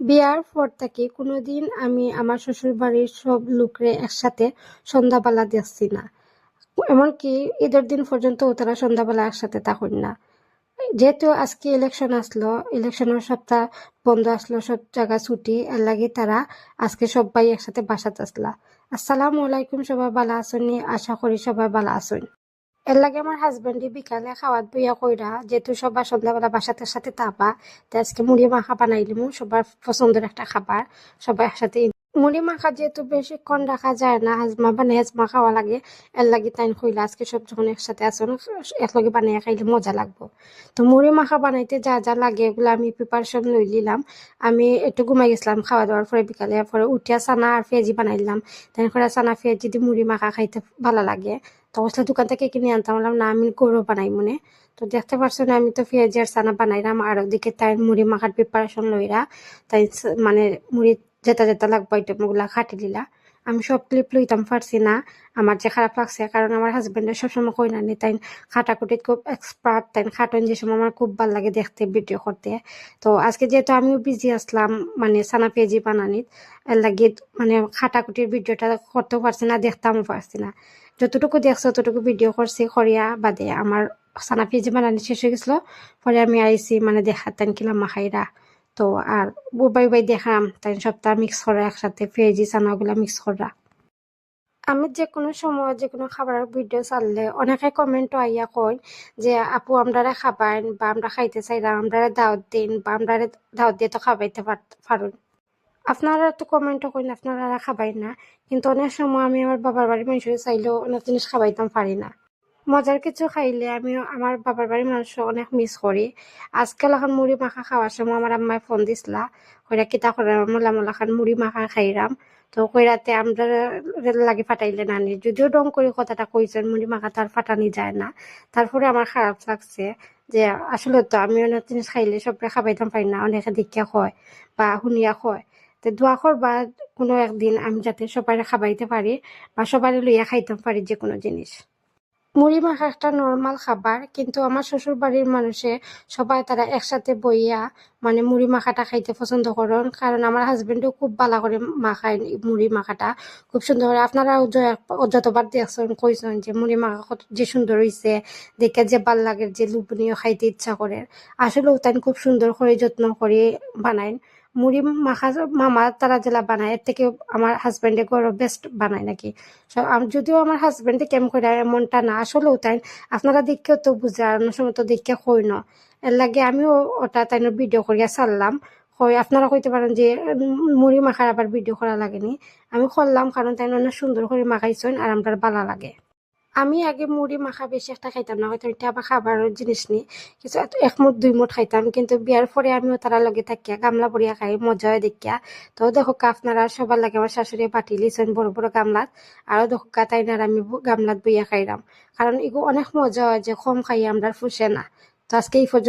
বিয়ার পর থেকে কোনোদিন আমি আমার শ্বশুর বাড়ির সব লোকরে একসাথে সন্ধ্যাবেলা দেখছি না। এমনকি ঈদের দিন পর্যন্ত তারা সন্ধ্যাবেলা একসাথে থাকুন না। যেহেতু আজকে ইলেকশন আসলো ইলেকশনের সপ্তাহ বন্ধ আসলো, সব জায়গা ছুটি, এর লাগে তারা আজকে সবাই একসাথে বাসাতে আসলা। আসসালামু আলাইকুম, সবাই ভালো আসনি আশা করি সবাই ভালো আসুন এর লাগে আমার হাজবেন্ডে বিকালে খাওয়াত বইয়া কইরা, যেহেতু সবার সন্ধ্যাবেলা বাসাতে সাথে তাপা তাই আজকে মুড়ি মাখা বানাইলিমু, সবার পছন্দের একটা খাবার, সবাই একসাথে মুড়ি মাখা যেহেতু বেশিক্ষণ রাখা যায় না, হাজমা বানাই হাজমা খাওয়া লাগে। এর লাগে তাই কইলা আজকে সব যখন একসাথে আসুন একলগে বানাইয়া খাইলে মজা লাগবো। তো মুড়ি মাখা বানাইতে যা যা লাগে এগুলো আমি প্রিপারেশন লই নিলাম আমি একটু ঘুমাই গেছিলাম, খাওয়া দাওয়ার পরে বিকালে, পরে উঠিয়া চানা আর পেঁয়াজি বানাইলাম তাই করে চানা, পেঁয়াজি দিয়ে মুড়ি মাখা খাইতে ভালো লাগে। তো ওসলা দোকান থেকে কিনে আনতাম, বললাম, না, আমি গরু বানাই মনে। তো দেখতে পারছ না, আমি তো পেঁয়াজি আর চানা বানাইলাম। আর ওদিকে তাই মুড়ি মাখার প্রিপারেশন লইরা তাই মানে মুড়ি যেটা যেটা লাগবে আইটেমগুলা খাটি দিলা আমি সব ক্লিপ লইতাম, পারছি না। আমার যে খারাপ লাগছে, কারণ আমার হাজবেন্ডের সবসময় কই না তাই খাটাকুটিত খুব এক্সপার্ট তাই খাটন যে সময় আমার খুব ভালো লাগে দেখতে ভিডিও করতে। তো আজকে যেহেতু আমিও বিজি আসলাম মানে সানা পেঁয়াজি বানানিত, এর লাগে মানে খাটাকুটির ভিডিওটা করতেও পারছি না, দেখতামও পারছি না। যতটুকু দেখছ, ততটুকু ভিডিও করছি, করিয়া বাদে আমার সানা পেঁয়াজি বানানি শেষ হয়ে গেছিল। পরে আমি আইছি মানে দেখাতেন কিলাম মাখাইরা তো আর বুবাই বাই দেখাম তাই সপ্তাহ মিক্স করা একসাথে পেঁয়াজি চানাগুলা মিক্স করা। আমি যে কোনো সময় যে কোনো খাবারের ভিডিও চাললে অনেকে কমেন্ট আইয়া কয় যে, আপু, আমরারে খাবাইন বা আমরা খাইতে চাইলাম আমরারে দাওয়াত দিন বা আমরারে দাওয়াত দিয়ে তো খাবাইতে পার- পারুন। আপনারা তো কমেন্টও করেন আপনারা খাবাই না। কিন্তু অনেক সময় আমি আমার বাবার বাড়ির মানুষের চাইলেও অনেক জিনিস খাবাইতাম পারি না। মজার কিছু খাইলে আমি আমার বাবার বাড়ির মানুষ অনেক মিস করি। আজকাল এখন মুড়ি মাখা খাওয়ার সময় আমার আম্মায় ফোন দিছিলা, কইরা কিতা করে মোলা মোলা খান মুড়ি মাখা খাইরাম। তো কইরাতে আমরা লাগে ফাটাইলে নানি, যদিও ডং করে কথাটা কইছেন, মুড়ি মাখা তার ফাটানি যায় না। তারপরে আমার খারাপ লাগছে যে আসলে তো আমি অনেক জিনিস খাইলে সবরে খাবাইতাম পারি না, অনেকে দেখিয়া হয় বা শুনিয়া হয়। তো দোয়া করবা কোনো একদিন আমি যাতে সবাই খাবাইতে পারি বা সবাই লইয়া খাইতাম পারি যে কোনো জিনিস। মুড়ি মাখা একটা নর্মাল খাবার, কিন্তু আমার শ্বশুর বাড়ির মানুষে সবাই তারা একসাথে বইয়া মানে মুড়ি মাখাটা খাইতে পছন্দ করেন কারণ আমার হাজবেন্ডও খুব ভালো করে মাখায় মুড়ি মাখাটা, খুব সুন্দর করে আপনারা যতবার দেখছেন কইছেন যে মুড়ি মাখা কত যে সুন্দর হইছে দেখে যে ভালো লাগে, যে লুবনীয় খাইতে ইচ্ছা করে আসলেও তাই খুব সুন্দর করে যত্ন করে বানায়। মুড়ি মাখা মামা তারা যেলা বানায়, এর থেকে আমার হাজবেন্ডে গরো বেস্ট বানায় নাকি। যদিও আমার হাজবেন্ডে কেম করে এমনটা না, আসলেও তাই। আপনারা দেখেও তো বুঝে, আর অন্য সময় তো দেখে কই ন। এর লাগে আমিও ওটা তাই ভিডিও করিয়া ছাড়লাম। কই, আপনারা কইতে পারেন যে মুড়ি মাখার আবার ভিডিও করা লাগেনি। আমি করলাম, কারণ তাই অনেক সুন্দর করে মাখাইছেন, আর আমার ভালো লাগে। আমি আগে মুড়ি মাখা বেশি একটা খাইতাম না, হয়তো এটা আবার খাবারের জিনিস নি কিছু এক মুঠ, দুই মুঠ খাইতাম, কিন্তু বিয়ার পরে আমিও তারা লগে থাকিয়া গামলা বড়িয়া খাই, মজা হয় দেখিয়া। তো দেখো আপনারা সবার লাগে আমার শাশুড়ি পাটি লিছেন বড় বড় গামলাত। আরও দেখো কা তাই না আমি গামলাত বইয়া খাইলাম কারণ এগুলো অনেক মজা হয় যে কম খাই আমরা ফুসে না। তো আজকে এই পর্যন্ত